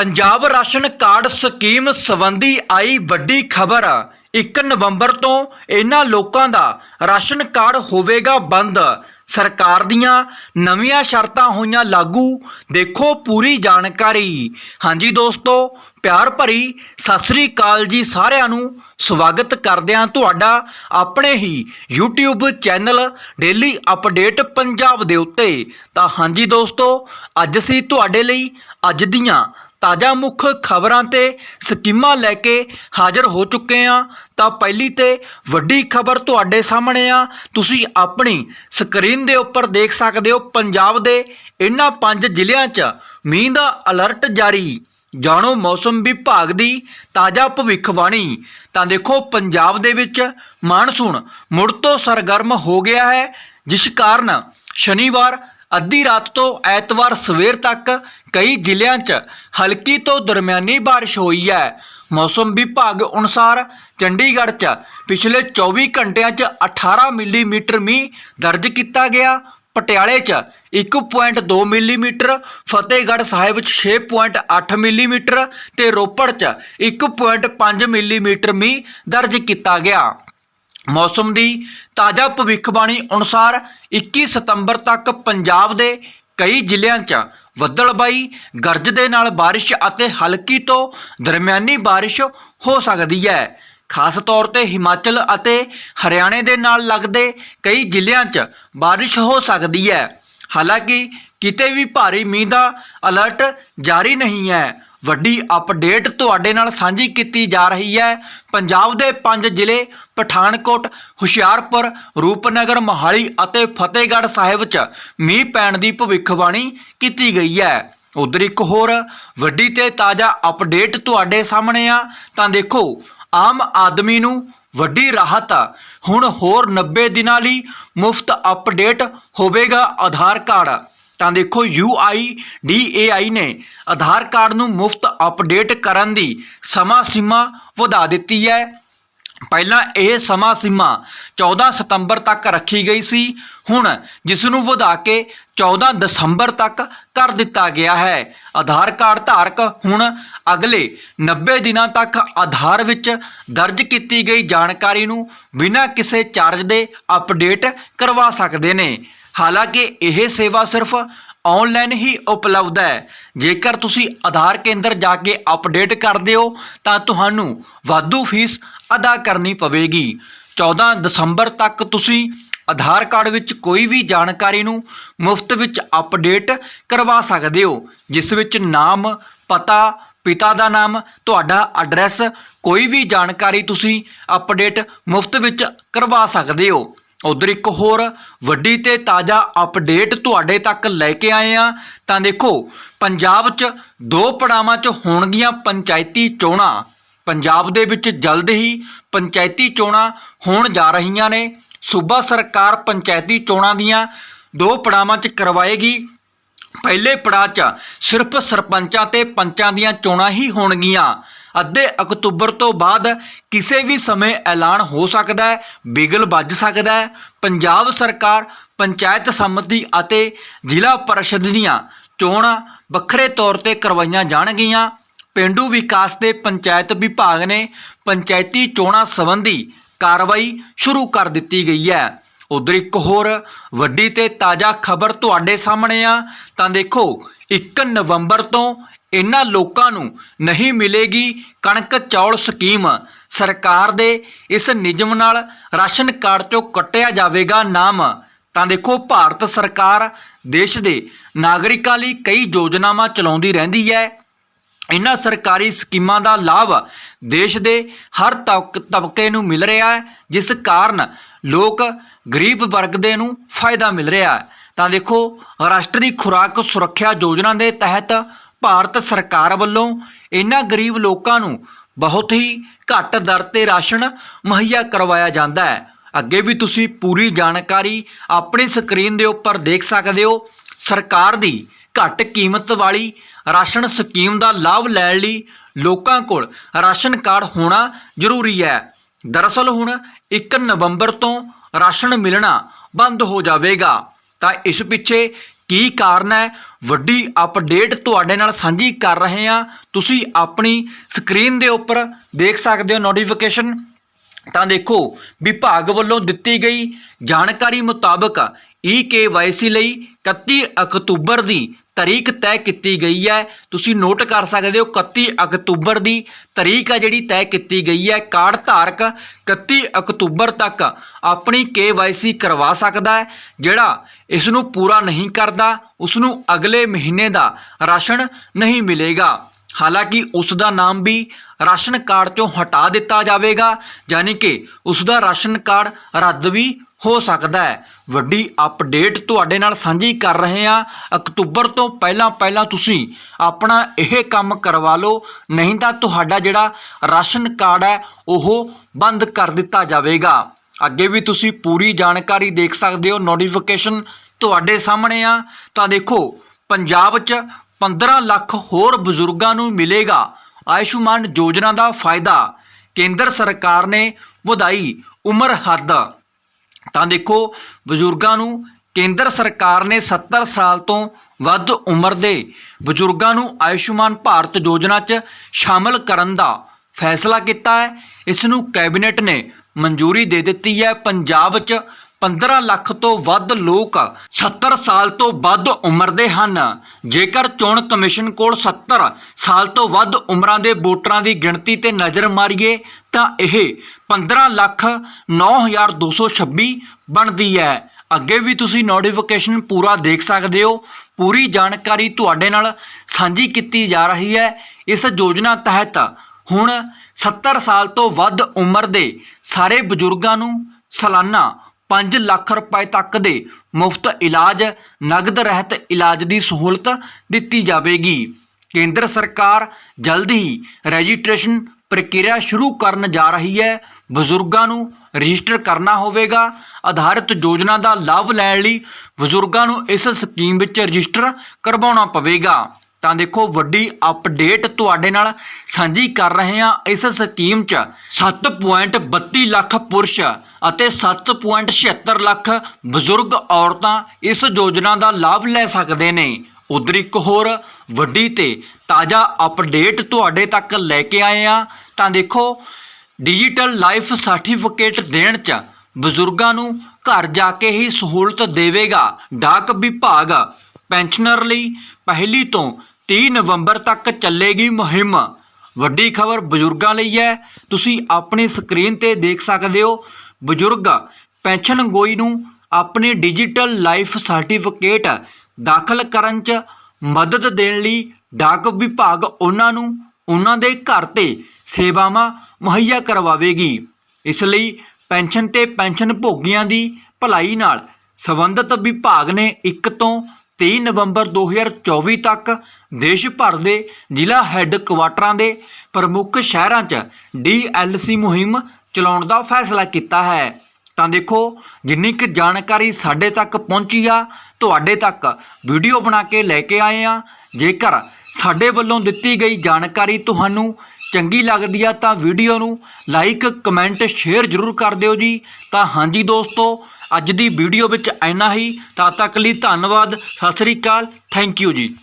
Punjab ration card scheme ਸੰਬੰਧੀ ਆਈ ਵੱਡੀ ਖਬਰ। 1 ਨਵੰਬਰ ਤੋਂ ਇਹਨਾਂ ਲੋਕਾਂ ਦਾ ਰਾਸ਼ਨ ਕਾਰਡ ਹੋਵੇਗਾ ਬੰਦ। ਸਰਕਾਰ ਦੀਆਂ ਨਵੀਆਂ ਸ਼ਰਤਾਂ ਹੋਈਆਂ ਲਾਗੂ। ਦੇਖੋ ਪੂਰੀ ਜਾਣਕਾਰੀ। ਹਾਂਜੀ ਦੋਸਤੋ, ਪਿਆਰ ਭਰੀ ਸਤਿ ਸ੍ਰੀ ਅਕਾਲ ਜੀ ਸਾਰਿਆਂ ਨੂੰ। ਸਵਾਗਤ ਕਰਦੇ ਹਾਂ ਤੁਹਾਡਾ ਆਪਣੇ ਹੀ YouTube channel daily update Punjab ਦੇ ਉੱਤੇ। ਤਾਂ ਹਾਂਜੀ ਦੋਸਤੋ, ਅੱਜ ਅਸੀਂ ਤੁਹਾਡੇ ਲਈ ਅੱਜ ਦੀਆਂ ਤਾਜ਼ਾ ਮੁੱਖ ਖਬਰਾਂ ਤੇ ਸਕੀਮਾਂ ਲੈ ਕੇ ਹਾਜ਼ਰ ਹੋ ਚੁੱਕੇ ਹਾਂ, ਤਾਂ ਪਹਿਲੀ ਤੇ ਵੱਡੀ ਖਬਰ ਤੁਹਾਡੇ ਸਾਹਮਣੇ ਆ। ਤੁਸੀਂ ਆਪਣੀ ਸਕਰੀਨ ਦੇ ਉੱਪਰ ਦੇਖ ਸਕਦੇ ਹੋ, ਪੰਜਾਬ ਦੇ ਇਹਨਾਂ ਪੰਜ ਜ਼ਿਲ੍ਹਿਆਂ 'ਚ ਮੀਂਹ ਦਾ ਅਲਰਟ ਜਾਰੀ। ਜਾਣੋ ਮੌਸਮ ਵਿਭਾਗ ਦੀ ਤਾਜ਼ਾ ਭਵਿੱਖਬਾਣੀ। ਤਾਂ ਦੇਖੋ, ਪੰਜਾਬ ਦੇ ਵਿੱਚ ਮਾਨਸੂਨ ਮੁੜ ਤੋਂ ਸਰਗਰਮ ਹੋ ਗਿਆ ਹੈ, ਜਿਸ ਕਾਰਨ ਸ਼ਨੀਵਾਰ ਅੱਧੀ ਰਾਤ ਤੋਂ ਐਤਵਾਰ ਸਵੇਰ ਤੱਕ ਕਈ ਜ਼ਿਲ੍ਹਿਆਂ 'ਚ ਹਲਕੀ ਤੋਂ ਦਰਮਿਆਨੀ ਬਾਰਿਸ਼ ਹੋਈ ਹੈ। ਮੌਸਮ ਵਿਭਾਗ ਅਨੁਸਾਰ ਚੰਡੀਗੜ੍ਹ 'ਚ ਪਿਛਲੇ 24 ਘੰਟਿਆਂ 'ਚ 18 ਮਿਲੀਮੀਟਰ ਮੀਂਹ ਦਰਜ ਕੀਤਾ ਗਿਆ। ਪਟਿਆਲੇ 'ਚ 1.2 ਮਿਲੀਮੀਟਰ, ਫਤਿਹਗੜ੍ਹ ਸਾਹਿਬ 'ਚ 6.8 ਮਿਲੀਮੀਟਰ ਤੇ ਰੋਪੜ 'ਚ 1.5 ਮਿਲੀਮੀਟਰ ਮੀਂਹ ਦਰਜ ਕੀਤਾ ਗਿਆ। ਮੌਸਮ ਦੀ ਤਾਜ਼ਾ ਭਵਿੱਖਬਾਣੀ ਅਨੁਸਾਰ 21 ਸਤੰਬਰ ਤੱਕ ਪੰਜਾਬ ਦੇ ਕਈ ਜ਼ਿਲ੍ਹਿਆਂ 'ਚ ਬੱਦਲਬਾਈ ਗਰਜ ਦੇ ਨਾਲ ਬਾਰਿਸ਼ ਅਤੇ ਹਲਕੀ ਤੋਂ ਦਰਮਿਆਨੀ ਬਾਰਿਸ਼ ਹੋ ਸਕਦੀ ਹੈ। ਖਾਸ ਤੌਰ ਤੇ ਹਿਮਾਚਲ ਅਤੇ ਹਰਿਆਣੇ ਦੇ ਨਾਲ ਲੱਗਦੇ ਕਈ ਜ਼ਿਲ੍ਹਿਆਂ 'ਚ ਬਾਰਿਸ਼ ਹੋ ਸਕਦੀ ਹੈ। ਹਾਲਾਂਕਿ ਕਿਤੇ ਵੀ ਭਾਰੀ ਮੀਂਹ ਦਾ ਅਲਰਟ ਜਾਰੀ ਨਹੀਂ ਹੈ। ਵੱਡੀ ਅਪਡੇਟ ਤੁਹਾਡੇ ਨਾਲ ਸਾਂਝੀ ਕੀਤੀ ਜਾ ਰਹੀ ਹੈ। ਪੰਜਾਬ ਦੇ ਪੰਜ ਜ਼ਿਲ੍ਹੇ ਪਠਾਨਕੋਟ, ਹੁਸ਼ਿਆਰਪੁਰ, ਰੂਪਨਗਰ, ਮੋਹਾਲੀ ਅਤੇ ਫਤਿਹਗੜ੍ਹ ਸਾਹਿਬ 'ਚ ਮੀਂਹ ਪੈਣ ਦੀ ਭਵਿੱਖਬਾਣੀ ਕੀਤੀ ਗਈ ਹੈ। ਉਧਰ ਇੱਕ ਹੋਰ ਵੱਡੀ ਤੇ ਤਾਜ਼ਾ ਅਪਡੇਟ ਤੁਹਾਡੇ ਸਾਹਮਣੇ ਆ। ਤਾਂ ਦੇਖੋ, ਆਮ ਆਦਮੀ ਨੂੰ ਵੱਡੀ ਰਾਹਤ। ਆ। ਹੁਣ ਹੋਰ 90 ਦਿਨਾਂ ਲਈ ਮੁਫਤ ਅਪਡੇਟ ਹੋਵੇਗਾ ਆਧਾਰ ਕਾਰਡ। ਤਾਂ ਦੇਖੋ UIDAI ਨੇ ਆਧਾਰ ਕਾਰਡ ਨੂੰ ਮੁਫਤ ਅਪਡੇਟ ਕਰਨ ਦੀ ਸਮਾਂ ਸੀਮਾ ਵਧਾ ਦਿੱਤੀ ਹੈ। ਪਹਿਲਾਂ ਇਹ ਸਮਾਂ ਸੀਮਾ 14 ਸਤੰਬਰ ਤੱਕ ਰੱਖੀ ਗਈ ਸੀ। ਹੁਣ ਜਿਸ ਨੂੰ ਵਧਾ ਕੇ 14 ਦਸੰਬਰ ਤੱਕ ਕਰ ਦਿੱਤਾ ਗਿਆ ਹੈ। ਆਧਾਰ ਕਾਰਡ ਧਾਰਕ ਹੁਣ ਅਗਲੇ 90 ਦਿਨਾਂ ਤੱਕ ਆਧਾਰ ਵਿੱਚ ਦਰਜ ਕੀਤੀ ਗਈ ਜਾਣਕਾਰੀ ਨੂੰ ਬਿਨਾਂ ਕਿਸੇ ਚਾਰਜ ਦੇ ਅਪਡੇਟ ਕਰਵਾ ਸਕਦੇ ਨੇ। ਹਾਲਾਂਕਿ ਇਹ ਸੇਵਾ ਸਿਰਫ ਆਨਲਾਈਨ ਹੀ ਉਪਲਬਧ ਹੈ। ਜੇਕਰ ਤੁਸੀਂ ਆਧਾਰ ਕੇਂਦਰ ਜਾ ਕੇ ਅਪਡੇਟ ਕਰਦੇ ਹੋ ਤਾਂ ਤੁਹਾਨੂੰ ਵਾਧੂ ਫੀਸ ਅਦਾ ਕਰਨੀ ਪਵੇਗੀ। 14 ਦਸੰਬਰ ਤੱਕ ਤੁਸੀਂ ਆਧਾਰ ਕਾਰਡ ਵਿੱਚ ਕੋਈ ਵੀ ਜਾਣਕਾਰੀ ਨੂੰ ਮੁਫਤ ਵਿੱਚ ਅਪਡੇਟ ਕਰਵਾ ਸਕਦੇ ਹੋ, ਜਿਸ ਵਿੱਚ ਨਾਮ, ਪਤਾ, ਪਿਤਾ ਦਾ ਨਾਮ, ਤੁਹਾਡਾ ਐਡਰੈਸ ਕੋਈ ਵੀ ਜਾਣਕਾਰੀ ਤੁਸੀਂ ਅਪਡੇਟ ਮੁਫਤ ਵਿੱਚ ਕਰਵਾ ਸਕਦੇ ਹੋ। ਉਧਰ ਇੱਕ ਹੋਰ ਵੱਡੀ ਤੇ ਤਾਜ਼ਾ ਅਪਡੇਟ ਤੁਹਾਡੇ ਤੱਕ ਲੈ ਕੇ ਆਏ ਆ ਤਾਂ ਦੇਖੋ, ਪੰਜਾਬ 'ਚ ਦੋ ਪੜਾਵਾਂ 'ਚ ਹੋਣਗੀਆਂ ਪੰਚਾਇਤੀ ਚੋਣਾਂ। ਪੰਜਾਬ ਦੇ ਵਿੱਚ ਜਲਦ ਹੀ ਪੰਚਾਇਤੀ ਚੋਣਾਂ ਹੋਣ ਜਾ ਰਹੀਆਂ ਨੇ। ਸੂਬਾ ਸਰਕਾਰ ਪੰਚਾਇਤੀ ਚੋਣਾਂ ਦੀਆਂ ਦੋ ਪੜਾਵਾਂ 'ਚ ਕਰਵਾਏਗੀ। ਪਹਿਲੇ ਪੜਾਅ 'ਚ ਸਿਰਫ ਸਰਪੰਚਾਂ ਤੇ ਪੰਚਾਂ ਦੀਆਂ ਚੋਣਾਂ ਹੀ ਹੋਣਗੀਆਂ। ਅੱਧੇ ਅਕਤੂਬਰ ਤੋਂ ਬਾਅਦ ਕਿਸੇ ਵੀ ਸਮੇਂ ਐਲਾਨ ਹੋ ਸਕਦਾ ਹੈ, ਬਿਗਲ ਵੱਜ ਸਕਦਾ ਹੈ। ਪੰਜਾਬ ਸਰਕਾਰ, ਪੰਚਾਇਤ ਸੰਮਤੀ ਅਤੇ ਜ਼ਿਲ੍ਹਾ ਪਰਿਸ਼ਦ ਦੀਆਂ ਚੋਣਾਂ ਵੱਖਰੇ ਤੌਰ ਤੇ ਕਰਵਾਈਆਂ ਜਾਣਗੀਆਂ। ਪਿੰਡੂ ਵਿਕਾਸ ਤੇ ਪੰਚਾਇਤ ਵਿਭਾਗ ਨੇ ਪੰਚਾਇਤੀ ਚੋਣਾਂ ਸੰਬੰਧੀ ਕਾਰਵਾਈ ਸ਼ੁਰੂ ਕਰ ਦਿੱਤੀ ਗਈ ਹੈ। ਉਧਰ ਇੱਕ ਹੋਰ ਵੱਡੀ ਤੇ ਤਾਜ਼ਾ ਖਬਰ ਤੁਹਾਡੇ ਸਾਹਮਣੇ ਆ। ਤਾਂ ਦੇਖੋ 1 ਨਵੰਬਰ ਤੋਂ ਇਹਨਾਂ ਲੋਕਾਂ ਨੂੰ ਨਹੀਂ ਮਿਲੇਗੀ ਕਣਕ ਚੌਲ ਸਕੀਮ। ਸਰਕਾਰ ਦੇ ਇਸ ਨਿਯਮ ਨਾਲ ਰਾਸ਼ਨ ਕਾਰਡ ਚੋਂ ਕੱਟਿਆ ਜਾਵੇਗਾ ਨਾਮ। ਤਾਂ ਦੇਖੋ, ਭਾਰਤ ਸਰਕਾਰ ਦੇਸ਼ ਦੇ ਨਾਗਰਿਕਾਂ ਲਈ ਕਈ ਯੋਜਨਾਵਾਂ ਚਲਾਉਂਦੀ ਰਹਿੰਦੀ ਹੈ। ਇਹਨਾਂ ਸਰਕਾਰੀ ਸਕੀਮਾਂ ਦਾ ਲਾਭ ਦੇਸ਼ ਦੇ ਹਰ ਤਬਕ- ਤਬਕੇ ਨੂੰ ਮਿਲ ਰਿਹਾ ਹੈ, ਜਿਸ ਕਾਰਨ ਲੋਕ ਗਰੀਬ ਵਰਗ ਦੇ ਨੂੰ ਫਾਇਦਾ ਮਿਲ ਰਿਹਾ ਹੈ। ਤਾਂ ਦੇਖੋ, ਰਾਸ਼ਟਰੀ ਖੁਰਾਕ ਸੁਰੱਖਿਆ ਯੋਜਨਾ ਦੇ ਤਹਿਤ ਭਾਰਤ ਸਰਕਾਰ ਵੱਲੋਂ ਇਹਨਾਂ ਗਰੀਬ ਲੋਕਾਂ ਨੂੰ ਬਹੁਤ ਹੀ ਘੱਟ ਦਰ ਤੇ ਰਾਸ਼ਨ ਮੁਹੱਈਆ ਕਰਵਾਇਆ ਜਾਂਦਾ ਹੈ। ਅੱਗੇ ਵੀ ਤੁਸੀਂ ਪੂਰੀ ਜਾਣਕਾਰੀ ਆਪਣੀ ਸਕਰੀਨ ਦੇ ਉੱਪਰ ਦੇਖ ਸਕਦੇ ਹੋ। ਸਰਕਾਰ ਦੀ ਘੱਟ ਕੀਮਤ ਵਾਲੀ ਰਾਸ਼ਨ ਸਕੀਮ ਦਾ ਲਾਭ ਲੈਣ ਲਈ ਲੋਕਾਂ ਕੋਲ ਰਾਸ਼ਨ ਕਾਰਡ ਹੋਣਾ ਜ਼ਰੂਰੀ ਹੈ। ਦਰਅਸਲ ਹੁਣ 1 ਨਵੰਬਰ ਤੋਂ ਰਾਸ਼ਨ ਮਿਲਣਾ ਬੰਦ ਹੋ ਜਾਵੇਗਾ। ਤਾਂ ਇਸ ਪਿੱਛੇ ਕੀ ਕਾਰਨ ਹੈ? ਵੱਡੀ ਅਪਡੇਟ ਤੁਹਾਡੇ ਨਾਲ ਸਾਂਝੀ ਕਰ ਰਹੇ ਹਾਂ। ਤੁਸੀਂ ਆਪਣੀ ਸਕਰੀਨ ਦੇ ਉੱਪਰ ਦੇਖ ਸਕਦੇ ਹੋ ਨੋਟੀਫਿਕੇਸ਼ਨ ਤਾਂ ਦੇਖੋ, ਵਿਭਾਗ ਵੱਲੋਂ ਦਿੱਤੀ ਗਈ ਜਾਣਕਾਰੀ ਮੁਤਾਬਕ ਈ ਲਈ 31 ਅਕਤੂਬਰ ਦੀ ਤਰੀਕ ਤੈਅ ਕੀਤੀ ਗਈ ਹੈ। ਤੁਸੀਂ ਨੋਟ ਕਰ ਸਕਦੇ ਹੋ 31 ਅਕਤੂਬਰ ਦੀ ਤਰੀਕ ਹੈ ਜਿਹੜੀ ਤੈਅ ਕੀਤੀ ਗਈ ਹੈ। ਕਾਰਡ ਧਾਰਕ 31 ਅਕਤੂਬਰ ਤੱਕ ਆਪਣੀ KYC ਕਰਵਾ ਸਕਦਾ ਹੈ, ਜਿਹੜਾ ਇਸ ਨੂੰ ਪੂਰਾ ਨਹੀਂ ਕਰਦਾ ਉਸ ਨੂੰ ਅਗਲੇ ਮਹੀਨੇ ਦਾ ਰਾਸ਼ਨ ਨਹੀਂ ਮਿਲੇਗਾ। ਹਾਲਾਂਕਿ ਉਸ ਦਾ ਨਾਮ ਵੀ ਰਾਸ਼ਨ ਕਾਰਡ ਚੋਂ ਹਟਾ ਦਿੱਤਾ ਜਾਵੇਗਾ, ਯਾਨੀ ਕਿ ਉਸ ਦਾ ਰਾਸ਼ਨ ਕਾਰਡ ਰੱਦ ਵੀ ਹੋ ਸਕਦਾ ਹੈ। ਵੱਡੀ ਅਪਡੇਟ ਤੁਹਾਡੇ ਨਾਲ ਸਾਂਝੀ ਕਰ ਰਹੇ ਹਾਂ। ਅਕਤੂਬਰ ਤੋਂ ਪਹਿਲਾਂ ਪਹਿਲਾਂ ਤੁਸੀਂ ਆਪਣਾ ਇਹ ਕੰਮ ਕਰਵਾ ਲਓ, ਨਹੀਂ ਤਾਂ ਤੁਹਾਡਾ ਜਿਹੜਾ ਰਾਸ਼ਨ ਕਾਰਡ ਹੈ, ਉਹ ਬੰਦ ਕਰ ਦਿੱਤਾ ਜਾਵੇਗਾ। ਅੱਗੇ ਵੀ ਤੁਸੀਂ ਪੂਰੀ ਜਾਣਕਾਰੀ ਦੇਖ ਸਕਦੇ ਹੋ। ਨੋਟੀਫਿਕੇਸ਼ਨ ਤੁਹਾਡੇ ਸਾਹਮਣੇ ਆ। ਤਾਂ ਦੇਖੋ, ਪੰਜਾਬ 'ਚ 15 ਲੱਖ ਹੋਰ ਬਜ਼ੁਰਗਾਂ ਨੂੰ ਮਿਲੇਗਾ ਆਯੁਸ਼ਮਾਨ ਯੋਜਨਾ ਦਾ ਫਾਇਦਾ। ਕੇਂਦਰ ਸਰਕਾਰ ਨੇ ਵਧਾਈ ਉਮਰ ਹੱਦ। ਤਾਂ ਦੇਖੋ, ਬਜ਼ੁਰਗਾਂ ਨੂੰ ਕੇਂਦਰ ਸਰਕਾਰ ਨੇ 70 ਸਾਲ ਤੋਂ ਵੱਧ ਉਮਰ ਦੇ ਬਜ਼ੁਰਗਾਂ ਨੂੰ ਆਯੁਸ਼ਮਾਨ ਭਾਰਤ ਯੋਜਨਾ 'ਚ ਸ਼ਾਮਲ ਕਰਨ ਦਾ ਫੈਸਲਾ ਕੀਤਾ ਹੈ। ਇਸ ਨੂੰ ਕੈਬਨਿਟ ਨੇ ਮਨਜ਼ੂਰੀ ਦੇ ਦਿੱਤੀ ਹੈ। ਪੰਜਾਬ 'ਚ 15 ਲੱਖ ਤੋਂ ਵੱਧ ਲੋਕ 70 ਸਾਲ ਤੋਂ ਵੱਧ ਉਮਰ ਦੇ ਹਨ। ਜੇਕਰ ਚੋਣ ਕਮਿਸ਼ਨ ਕੋਲ 70 ਸਾਲ ਤੋਂ ਵੱਧ ਉਮਰਾਂ ਦੇ ਵੋਟਰਾਂ ਦੀ ਗਿਣਤੀ ਤੇ ਨਜ਼ਰ ਮਾਰੀਏ, ਤਾਂ ਇਹ 15 ਲੱਖ 9226 ਬਣਦੀ ਹੈ। ਅੱਗੇ ਵੀ ਤੁਸੀਂ ਨੋਟੀਫਿਕੇਸ਼ਨ ਪੂਰਾ ਦੇਖ ਸਕਦੇ ਹੋ। ਪੂਰੀ ਜਾਣਕਾਰੀ ਤੁਹਾਡੇ ਨਾਲ ਸਾਂਝੀ ਕੀਤੀ ਜਾ ਰਹੀ ਹੈ। ਇਸ ਯੋਜਨਾ ਤਹਿਤ ਹੁਣ 70 ਸਾਲ ਤੋਂ ਵੱਧ ਉਮਰ ਦੇ ਸਾਰੇ ਬਜ਼ੁਰਗਾਂ ਨੂੰ ਸਾਲਾਨਾ 5 ਲੱਖ ਰੁਪਏ ਤੱਕ ਦੇ ਮੁਫਤ ਇਲਾਜ, ਨਗਦ ਰਹਿਤ ਇਲਾਜ ਦੀ ਸਹੂਲਤ ਦਿੱਤੀ ਜਾਵੇਗੀ। ਕੇਂਦਰ ਸਰਕਾਰ ਜਲਦ ਹੀ ਰਜਿਸਟ੍ਰੇਸ਼ਨ ਪ੍ਰਕਿਰਿਆ ਸ਼ੁਰੂ ਕਰਨ ਜਾ ਰਹੀ ਹੈ। ਬਜ਼ੁਰਗਾਂ ਨੂੰ ਰਜਿਸਟਰ ਕਰਨਾ ਹੋਵੇਗਾ। ਆਧਾਰਿਤ ਯੋਜਨਾ ਦਾ ਲਾਭ ਲੈਣ ਲਈ ਬਜ਼ੁਰਗਾਂ ਨੂੰ ਇਸ ਸਕੀਮ ਵਿੱਚ ਰਜਿਸਟਰ ਕਰਵਾਉਣਾ ਪਵੇਗਾ। ਤਾਂ ਦੇਖੋ ਵੱਡੀ ਅਪਡੇਟ ਤੁਹਾਡੇ ਨਾਲ ਸਾਂਝੀ ਕਰ ਰਹੇ ਹਾਂ ਇਸ ਸਕੀਮ 'ਚ। 7.32 ਲੱਖ ਪੁਰਸ਼ ਅਤੇ 7.76 ਲੱਖ ਬਜ਼ੁਰਗ ਔਰਤਾਂ ਇਸ ਯੋਜਨਾ ਦਾ ਲਾਭ ਲੈ ਸਕਦੇ ਨੇ। ਉਧਰ ਇੱਕ ਹੋਰ ਵੱਡੀ ਤੇ ਤਾਜ਼ਾ ਅਪਡੇਟ ਤੁਹਾਡੇ ਤੱਕ ਲੈ ਕੇ ਆਏ ਆ ਤਾਂ ਦੇਖੋ ਡਿਜੀਟਲ ਲਾਈਫ ਸਰਟੀਫਿਕੇਟ ਦੇਣ 'ਚ ਬਜ਼ੁਰਗਾਂ ਨੂੰ ਘਰ ਜਾ ਕੇ ਹੀ ਸਹੂਲਤ ਦੇਵੇਗਾ। ਡਾਕ ਵਿਭਾਗ ਪੈਨਸ਼ਨਰ ਲਈ ਪਹਿਲੀ ਤੋਂ 30 ਨਵੰਬਰ ਤੱਕ ਚੱਲੇਗੀ ਮੁਹਿੰਮ। ਵੱਡੀ ਖਬਰ ਬਜ਼ੁਰਗਾਂ ਲਈ ਹੈ। ਤੁਸੀਂ ਆਪਣੀ ਸਕਰੀਨ ਤੇ ਦੇਖ ਸਕਦੇ ਹੋ। ਬਜ਼ੁਰਗ ਪੈਨਸ਼ਨ ਗੋਈ ਨੂੰ ਆਪਣੇ ਡਿਜੀਟਲ ਲਾਈਫ ਸਰਟੀਫਿਕੇਟ ਦਾਖਲ ਕਰਨ 'ਚ ਮਦਦ ਦੇਣ ਲਈ ਡਾਕ ਵਿਭਾਗ ਉਹਨਾਂ ਨੂੰ ਉਹਨਾਂ ਦੇ ਘਰ ਤੇ ਸੇਵਾਵਾਂ ਮੁਹੱਈਆ ਕਰਵਾਵੇਗੀ। ਇਸ ਲਈ ਪੈਨਸ਼ਨ ਤੇ ਪੈਨਸ਼ਨ ਭੋਗੀਆਂ ਦੀ ਭਲਾਈ ਨਾਲ ਸੰਬੰਧਿਤ ਵਿਭਾਗ ਨੇ 1 ਤੋਂ 23 ਨਵੰਬਰ 2024 ਤੱਕ ਦੇਸ਼ ਭਰ ਦੇ ਜ਼ਿਲ੍ਹਾ ਹੈੱਡਕੁਆਟਰਾਂ ਦੇ ਪ੍ਰਮੁੱਖ ਸ਼ਹਿਰਾਂ 'ਚ ਡੀਐਲਸੀ ਮੁਹਿੰਮ ਚਲਾਉਣ ਦਾ ਫੈਸਲਾ ਕੀਤਾ ਹੈ। ਤਾਂ ਦੇਖੋ, ਜਿੰਨੀ ਕੁ ਜਾਣਕਾਰੀ ਸਾਡੇ ਤੱਕ ਪਹੁੰਚੀ ਆ, ਤੁਹਾਡੇ ਤੱਕ ਵੀਡੀਓ ਬਣਾ ਕੇ ਲੈ ਕੇ ਆਏ ਆ। ਜੇਕਰ ਸਾਡੇ ਵੱਲੋਂ ਦਿੱਤੀ ਗਈ ਜਾਣਕਾਰੀ ਤੁਹਾਨੂੰ ਚੰਗੀ ਲੱਗਦੀ ਆ ਤਾਂ ਵੀਡੀਓ ਨੂੰ ਲਾਈਕ, ਕਮੈਂਟ, ਸ਼ੇਅਰ ਜ਼ਰੂਰ ਕਰ ਦਿਓ ਜੀ। ਤਾਂ ਹਾਂਜੀ ਦੋਸਤੋ ਅੱਜ ਦੀ ਵੀਡੀਓ ਵਿੱਚ ਇੰਨਾ ਹੀ। ਤਦ ਤੱਕ ਲਈ ਧੰਨਵਾਦ। ਸਤਿ ਸ੍ਰੀ ਅਕਾਲ। ਥੈਂਕ ਯੂ ਜੀ।